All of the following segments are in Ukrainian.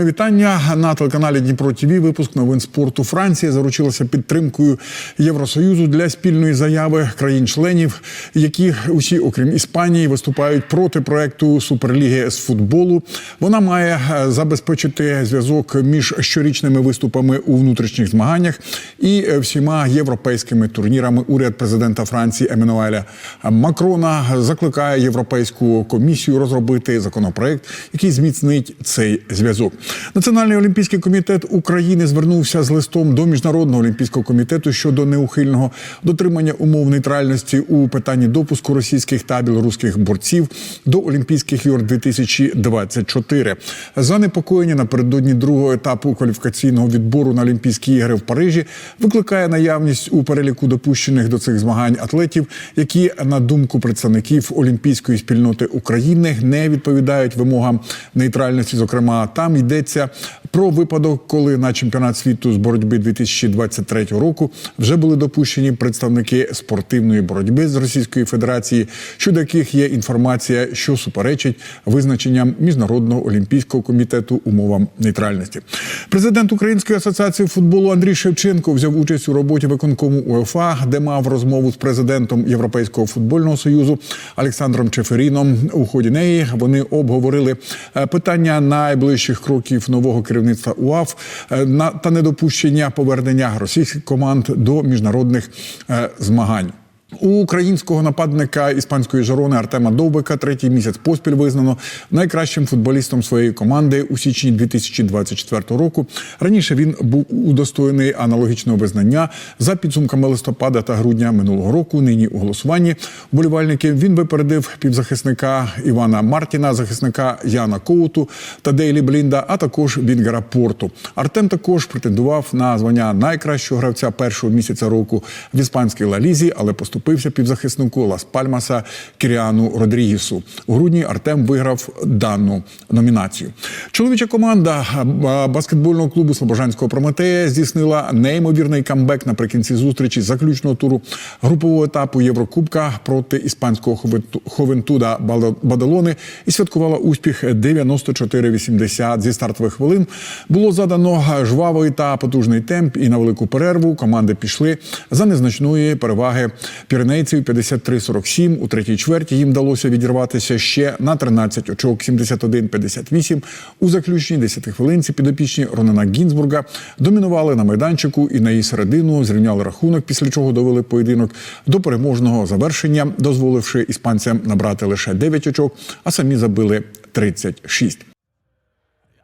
Моє вітання на телеканалі Дніпро ТВ. Випуск новин спорту. Франція заручилася підтримкою Євросоюзу для спільної заяви країн-членів, які усі, окрім Іспанії, виступають проти проекту Суперліги з футболу. Вона має е, забезпечити зв'язок між щорічними виступами у внутрішніх змаганнях і е, всіма європейськими турнірами. Уряд президента Франції Еммануеля Макрона закликає європейську комісію розробити законопроект, який зміцнить цей зв'язок. Національний олімпійський комітет України звернувся з листом до міжнародного олімпійського комітету щодо неухильного дотримання умов нейтральності у питанні допуску російських та білоруських борців до Олімпійських ігор 2024. Занепокоєння напередодні другого етапу кваліфікаційного відбору на Олімпійські ігри в Парижі викликає наявність у переліку допущених до цих змагань атлетів, які на думку представників олімпійської спільноти України не відповідають вимогам нейтральності. Зокрема, там йдеться про випадок, коли на чемпіонат світу з боротьби 2023 року вже були допущені представники спортивної боротьби з Російської Федерації, щодо яких є інформація, що суперечить визначенням міжнародного олімпійського комітету умовам нейтральності. Президент Української асоціації футболу Андрій Шевченко взяв участь у роботі виконкому УЕФА, де мав розмову з президентом Європейського футбольного союзу Олександром Чеферіном. У ході неї вони обговорили е, питання найближчих кроків нового керівництва УАФ е, на та недопущення повернення російських команд до міжнародних е, змагань. У українського нападника іспанської жарони Артема Довбика третій місяць поспіль визнано найкращим футболістом своєї команди у січні 2024 року. Раніше він був удостоєний аналогічного визнання за підсумками листопада та грудня минулого року. Нині у голосуванні вболівальників він випередив півзахисника Івана Мартіна, захисника Яна Коуту та Дейлі Блінда, а також Вінгера Порту. Артем також претендував на звання найкращого гравця першого місяця року в іспанській лалізі, але поступився півзахиснику Лас Пальмаса Кіріану Родрігісу. У грудні Артем виграв дану номінацію. Чоловіча команда баскетбольного клубу Слобожанського Прометея здійснила неймовірний камбек наприкінці зустрічі заключного туру групового етапу Єврокубка проти іспанського Ховенту- Ховентуда Бадалони і святкувала успіх 94-80 зі стартових хвилин. Було задано жвавий та потужний темп, і на велику перерву команди пішли за незначної переваги піренейців 53-47. У третій чверті їм вдалося відірватися ще на 13 очок 71-58. У заключній 10 хвилинці підопічні Ронана Гінзбурга домінували на майданчику і на її середину зрівняли рахунок, після чого довели поєдинок до переможного завершення, дозволивши іспанцям набрати лише 9 очок, а самі забили 36.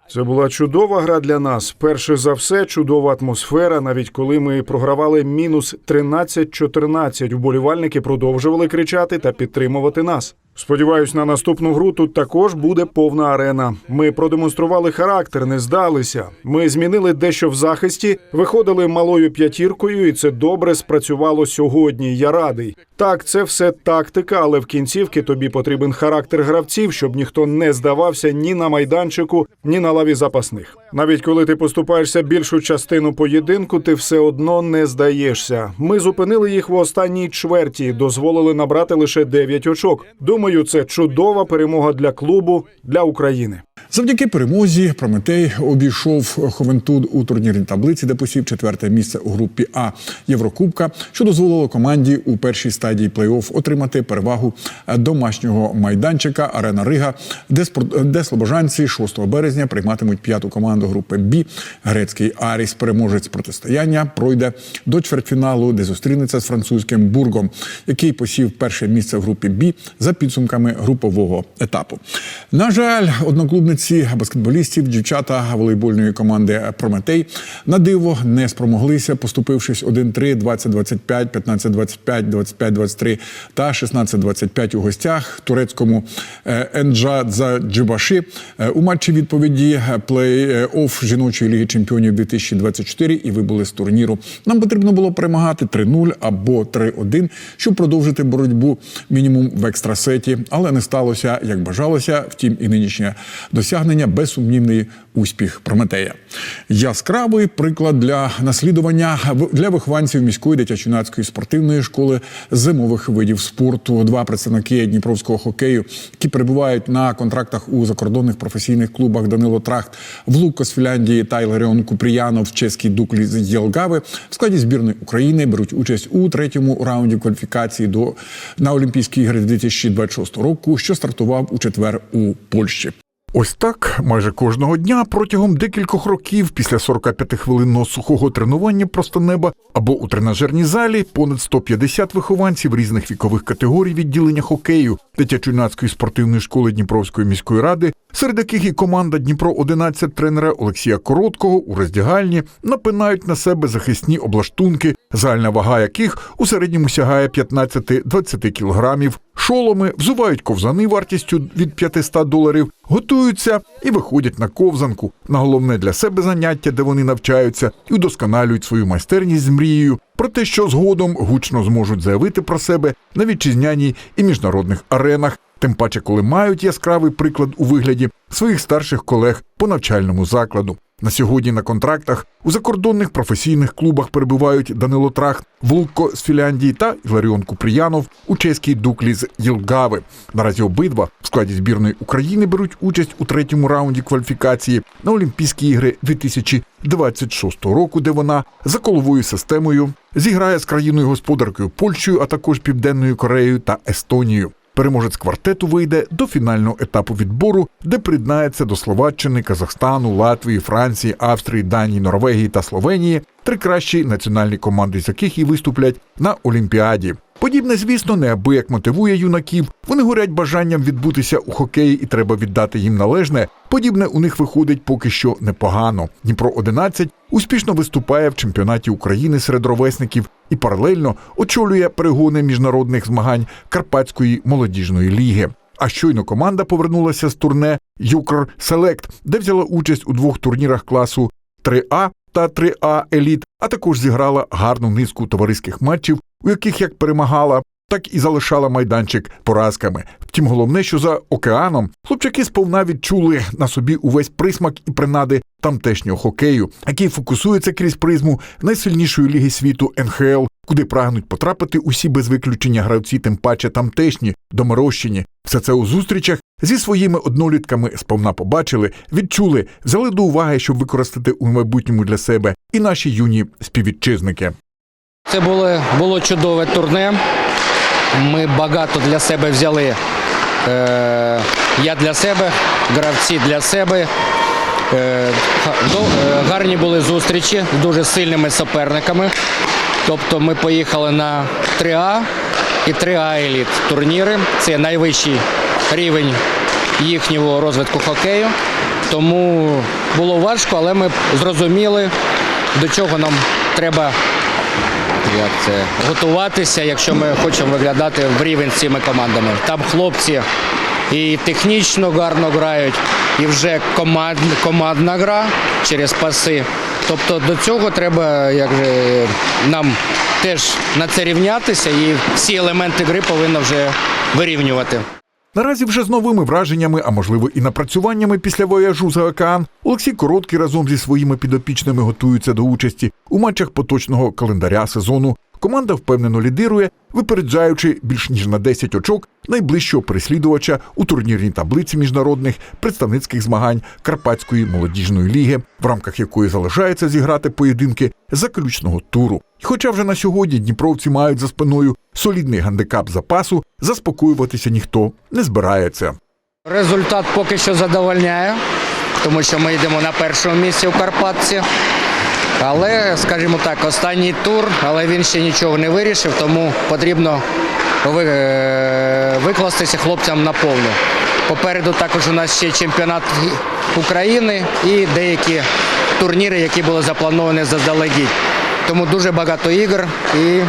Це була чудова гра для нас. Перше за все, чудова атмосфера. Навіть коли ми програвали мінус 13-14, вболівальники продовжували кричати та підтримувати нас. Сподіваюсь, на наступну гру тут також буде повна арена. Ми продемонстрували характер, не здалися. Ми змінили дещо в захисті, виходили малою п'ятіркою, і це добре спрацювало сьогодні. Я радий. Так, це все тактика, але в кінцівки тобі потрібен характер гравців, щоб ніхто не здавався ні на майданчику, ні на лаві запасних. Навіть коли ти поступаєшся більшу частину поєдинку, ти все одно не здаєшся. Ми зупинили їх в останній чверті, дозволили набрати лише 9 очок. Думаю, це чудова перемога для клубу, для України. Завдяки перемозі Прометей обійшов Ховентуд у турнірній таблиці, де посів четверте місце у групі А Єврокубка, що дозволило команді у першій стадії плей-офф отримати перевагу домашнього майданчика Арена Рига, де спор- де слобожанці 6 березня прийматимуть п'яту команду групи Б. Грецький Аріс, переможець протистояння, пройде до чвертьфіналу, де зустрінеться з французьким бургом, який посів перше місце в групі Б за підсумками групового етапу. На жаль, одноклубниці баскетболістів, дівчата волейбольної команди Прометей на диво не спромоглися, поступившись 1-3, 20-25, 15-25, 25-23 та 16-25 у гостях турецькому е, Енджадза Джибаши Е, у матчі відповіді плей-офф жіночої ліги чемпіонів 2024 і вибули з турніру. Нам потрібно було перемагати 3-0 або 3-1, щоб продовжити боротьбу мінімум в екстрасеті. але не сталося, як бажалося. Втім, і нинішнє досягнення безсумнівний успіх Прометея. Яскравий приклад для наслідування для вихованців міської дитячо-юнацької спортивної школи зимових видів спорту. Два представники дніпровського хокею, які перебувають на контрактах у закордонних професійних клубах Данило Трахт в Луко з Фінляндії та Іларіон Купріянов, чеський Дуклі з Єлгави в складі збірної України беруть участь у третьому раунді кваліфікації до на Олімпійські ігри 2026 року, що стартував у четвер у Польщі. Ось так майже кожного дня протягом декількох років після 45 хвилинного сухого тренування просто неба або у тренажерній залі понад 150 вихованців різних вікових категорій відділення хокею дитячо-юнацької спортивної школи Дніпровської міської ради, серед яких і команда Дніпро 11 тренера Олексія Короткого у роздягальні напинають на себе захисні облаштунки, загальна вага яких у середньому сягає 15-20 кілограмів. Шоломи взувають ковзани вартістю від 500 доларів, готуються і виходять на ковзанку на головне для себе заняття, де вони навчаються і удосконалюють свою майстерність з мрією про те, що згодом гучно зможуть заявити про себе на вітчизняній і міжнародних аренах. Тим паче, коли мають яскравий приклад у вигляді своїх старших колег по навчальному закладу. На сьогодні на контрактах у закордонних професійних клубах перебувають Данило Трахт, Влукко з Фінляндії та Іларіон Купріянов у чеській дуклі з Єлгави. Наразі обидва в складі збірної України беруть участь у третьому раунді кваліфікації на Олімпійські ігри 2026 року, де вона за коловою системою зіграє з країною господаркою Польщею, а також Південною Кореєю та Естонією. Переможець квартету вийде до фінального етапу відбору, де приєднається до Словаччини, Казахстану, Латвії, Франції, Австрії, Данії, Норвегії та Словенії, три кращі національні команди, з яких і виступлять на Олімпіаді. Подібне, звісно, неабияк мотивує юнаків. Вони горять бажанням відбутися у хокеї, і треба віддати їм належне. Подібне у них виходить поки що непогано. Дніпро 11 успішно виступає в чемпіонаті України серед ровесників і паралельно очолює перегони міжнародних змагань Карпатської молодіжної ліги. А щойно команда повернулася з турне Юкр Селект, де взяла участь у двох турнірах класу 3А та 3А Еліт, а також зіграла гарну низку товариських матчів, у яких як перемагала, так і залишала майданчик поразками. Втім, головне, що за океаном хлопчаки сповна відчули на собі увесь присмак і принади тамтешнього хокею, який фокусується крізь призму найсильнішої ліги світу НХЛ, куди прагнуть потрапити усі без виключення гравці, тим паче тамтешні, доморощені. Все це у зустрічах зі своїми однолітками сповна побачили, відчули, взяли до уваги, щоб використати у майбутньому для себе і наші юні співвітчизники. Це було, було чудове турне. Ми багато для себе взяли. Е, я для себе, гравці для себе. Е, до- е, гарні були зустрічі з дуже сильними суперниками. Тобто ми поїхали на 3А і 3А еліт турніри. Це найвищий рівень їхнього розвитку хокею. Тому було важко, але ми зрозуміли, до чого нам треба як це готуватися, якщо ми хочемо виглядати в рівень з цими командами. Там хлопці і технічно гарно грають, і вже команд, командна гра через паси. Тобто до цього треба як же, нам теж на це рівнятися, і всі елементи гри повинно вже вирівнювати. Наразі вже з новими враженнями, а можливо і напрацюваннями після вояжу за океан, Олексій Короткий разом зі своїми підопічними готується до участі у матчах поточного календаря сезону. Команда впевнено лідирує, випереджаючи більш ніж на 10 очок найближчого переслідувача у турнірній таблиці міжнародних представницьких змагань Карпатської молодіжної ліги, в рамках якої залишається зіграти поєдинки заключного туру. І хоча вже на сьогодні дніпровці мають за спиною солідний гандикап запасу, заспокоюватися ніхто не збирається. Результат поки що задовольняє, тому що ми йдемо на першому місці у Карпатці. Але, скажімо так, останній тур, але він ще нічого не вирішив, тому потрібно е, викластися хлопцям на повну. Попереду також у нас ще чемпіонат України і деякі турніри, які були заплановані заздалегідь. Тому дуже багато ігор і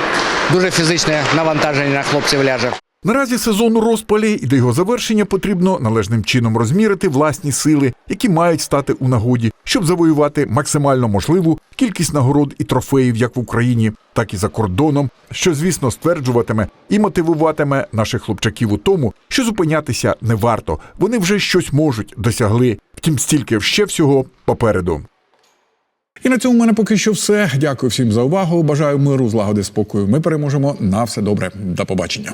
дуже фізичне навантаження на хлопців ляже. Наразі сезон розпалі, і до його завершення потрібно належним чином розмірити власні сили, які мають стати у нагоді, щоб завоювати максимально можливу кількість нагород і трофеїв як в Україні, так і за кордоном, що звісно стверджуватиме і мотивуватиме наших хлопчаків у тому, що зупинятися не варто. Вони вже щось можуть досягли. Втім, стільки ще всього попереду. І на цьому в мене поки що все. Дякую всім за увагу. Бажаю миру, злагоди, спокою. Ми переможемо. На все добре. До побачення.